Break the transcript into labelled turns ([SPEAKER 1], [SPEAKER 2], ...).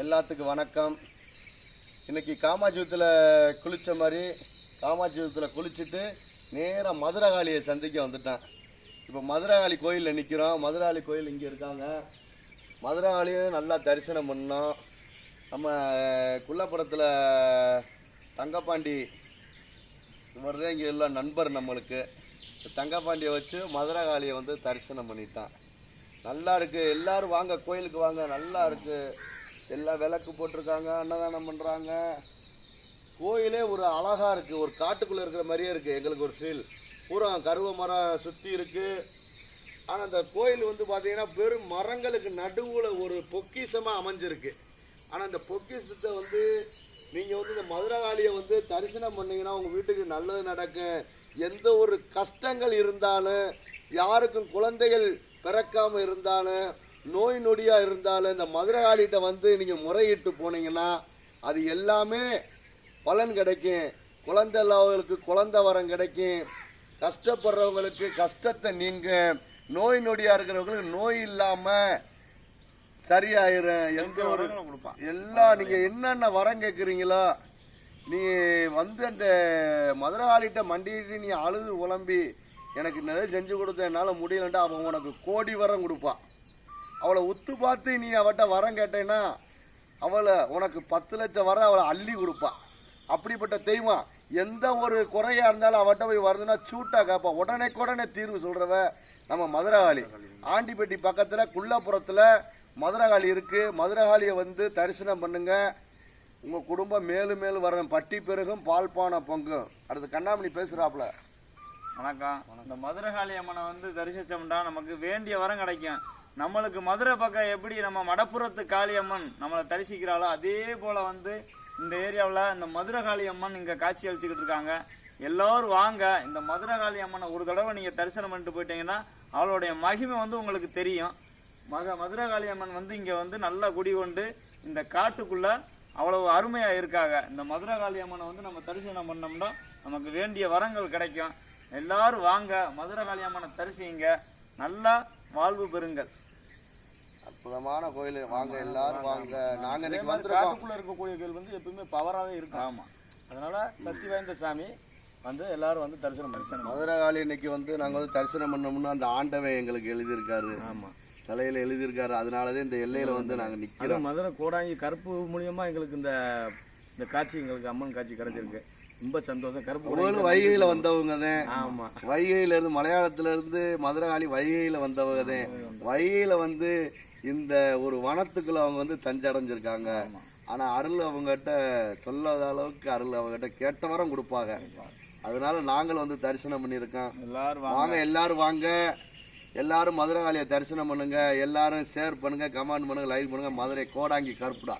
[SPEAKER 1] எல்லாத்துக்கும் வணக்கம். இன்னைக்கு காமாட்சிபுரத்தில் குளித்த மாதிரி காமாட்சிபுரத்தில் குளிச்சுட்டு நேராக மதுரகாளியை சந்திக்க வந்துட்டேன். இப்போ மதுரகாளி கோயிலில் நிற்கிறோம் மதுரகாளி கோயில் இங்கே இருக்காங்க. மதுரகாளியும் நல்லா தரிசனம் பண்ணோம். நம்ம குள்ளப்புறத்தில் தங்கப்பாண்டி இவர் தான் இங்கே உள்ள நண்பர் நம்மளுக்கு. தங்கப்பாண்டியை வச்சு மதுரகாளியை வந்து தரிசனம் பண்ணிட்டான். நல்லா இருக்குது எல்லோரும் வாங்க கோயிலுக்கு வாங்க. நல்லா இருக்குது எல்லாம் விளக்கு போட்டிருக்காங்க அன்னதானம் பண்ணுறாங்க கோயிலே ஒரு அழகாக இருக்குது ஒரு காட்டுக்குள்ளே இருக்கிற மாதிரியே இருக்குது எங்களுக்கு ஒரு ஃபீல் பூரா கருவ மரம் சுற்றி இருக்குது ஆனால் அந்த கோயில் வந்து பார்த்திங்கன்னா வெறும் மரங்களுக்கு நடுவில் ஒரு பொக்கிசமாக அமைஞ்சிருக்கு. ஆனால் அந்த பொக்கிஷத்தை வந்து நீங்கள் வந்து இந்த மதுரகாளியை வந்து தரிசனம் பண்ணீங்கன்னா உங்கள் வீட்டுக்கு நல்லது நடக்கும். எந்த ஒரு கஷ்டங்கள் இருந்தாலும் யாருக்கும் குழந்தைகள் பிறக்காமல் இருந்தாலும் நோய் நொடியா இருந்தாலும் இந்த மதுரகாளிகிட்ட வந்து நீங்க முறையிட்டு போனீங்கன்னா அது எல்லாமே பலன் கிடைக்கும். குழந்தை இல்லாதவங்களுக்கு குழந்தை வரம் கிடைக்கும். கஷ்டப்படுறவங்களுக்கு கஷ்டத்தை நீங்க நோய் நொடியா இருக்கிறவங்களுக்கு நோய் இல்லாம சரியாயிரும். எந்த ஒரு எல்லாம் நீங்க என்னென்ன வரம் கேட்குறீங்களோ நீ வந்து அந்த மதுரகாளிகிட்ட மண்டிட்டு நீ அழுது உழம்பி எனக்கு இதை செஞ்சு கொடுத்த என்னால் முடியலன்ட்டு அவன் உனக்கு கோடி வரம் கொடுப்பான். அவளை ஒத்து பார்த்து நீ அவட்ட வரம் கேட்டேன்னா அவளை உனக்கு பத்து லட்சம் வரம் அவளை அள்ளி கொடுப்பா. அப்படிப்பட்ட தெய்வம். எந்த ஒரு குறையா இருந்தாலும் அவட்ட போய் வருதுன்னா சூட்டாக கேட்பா. உடனே உடனே தீர்வு சொல்றவ நம்ம மதுரகாளி. ஆண்டிப்பட்டி பக்கத்தில் குள்ளப்புறத்தில் மதுரகாளி இருக்குது மதுரகாளியை வந்து தரிசனம் பண்ணுங்க. உங்கள் குடும்பம் மேலும் மேலும் வர பட்டி பெருகும் பால்பானை பொங்கும். அடுத்து கண்ணாமணி பேசுகிறாப்புல
[SPEAKER 2] வணக்கம். இந்த மதுரகாளி அம்மனை வந்து தரிசிச்சோம்னா நமக்கு வேண்டிய வரம் கிடைக்கும். நம்மளுக்கு மதுரை பக்கம் எப்படி நம்ம மடப்புறத்து காளியம்மன் நம்மளை தரிசிக்கிறாளோ அதே போல வந்து இந்த ஏரியாவில் இந்த மதுரை அம்மன் இங்கே காட்சி அளிச்சுக்கிட்டு இருக்காங்க. எல்லோரும் வாங்க இந்த மதுரை அம்மனை ஒரு தடவை நீங்கள் தரிசனம் பண்ணிட்டு போயிட்டீங்கன்னா அவளுடைய மகிமை வந்து உங்களுக்கு தெரியும். மக மதுரை அம்மன் வந்து இங்கே வந்து நல்லா குடி கொண்டு இந்த காட்டுக்குள்ள அவ்வளவு அருமையாக இருக்காங்க. இந்த மதுரை அம்மனை வந்து நம்ம தரிசனம் பண்ணோம்னா நமக்கு வேண்டிய வரங்கள் கிடைக்கும். எல்லாரும் வாங்க மதுரை அம்மனை தரிசிங்க. நல்லா வாழ்வு பெறுங்கள்.
[SPEAKER 1] அற்புதமான கோயில். வாங்க எல்லாரும் வாங்க. நாங்க இன்னைக்கு வந்திருக்கோம்.
[SPEAKER 3] இருக்கக்கூடிய கோயில் வந்து எப்பவுமே பவராகவே இருக்கும்.
[SPEAKER 2] ஆமா.
[SPEAKER 3] அதனால சக்தி வாய்ந்த சாமி வந்து எல்லாரும் வந்து தரிசனம் தரிசனம்
[SPEAKER 1] மதுரகாளி இன்னைக்கு வந்து நாங்க வந்து தரிசனம் பண்ணோம்னா அந்த ஆண்டவன் எங்களுக்கு எழுதியிருக்காரு.
[SPEAKER 3] ஆமா.
[SPEAKER 1] தலையில எழுதியிருக்காரு. அதனாலதான் இந்த எல்லையில வந்து நாங்க
[SPEAKER 3] அது
[SPEAKER 1] நிக்கிறோம்.
[SPEAKER 3] மதுரை கோடாங்கி கருப்பு மூலியமா எங்களுக்கு இந்த இந்த காட்சி எங்களுக்கு அம்மன் காட்சி கிடைச்சிருக்கு. ரொம்ப சந்தோஷம். கருப்பு கோடாங்கி
[SPEAKER 1] வைகையில வந்தவங்க தான்
[SPEAKER 3] ஆமா.
[SPEAKER 1] வைகையில இருந்து மலையாளத்துல இருந்து மதுரகாளி வைகையில வந்தவங்க தான் வைகையில வந்து இந்த ஒரு வனத்துக்குள்ள அவங்க வந்து தஞ்சடைஞ்சிருக்காங்க. ஆனா அருள் அவங்ககிட்ட சொல்லாத அளவுக்கு அருள் அவங்ககிட்ட கேட்ட வரம் கொடுப்பாங்க. அதனால நாங்களும் வந்து தரிசனம் பண்ணியிருக்கோம்.
[SPEAKER 2] எல்லாரும் வாங்க.
[SPEAKER 1] வாங்க எல்லாரும் வாங்க. எல்லாரும் மதுரகாளியை தரிசனம் பண்ணுங்க. எல்லாரும் ஷேர் பண்ணுங்க கமெண்ட் பண்ணுங்க லைக் பண்ணுங்க. மதுரை கோடாங்கி கருப்புடா.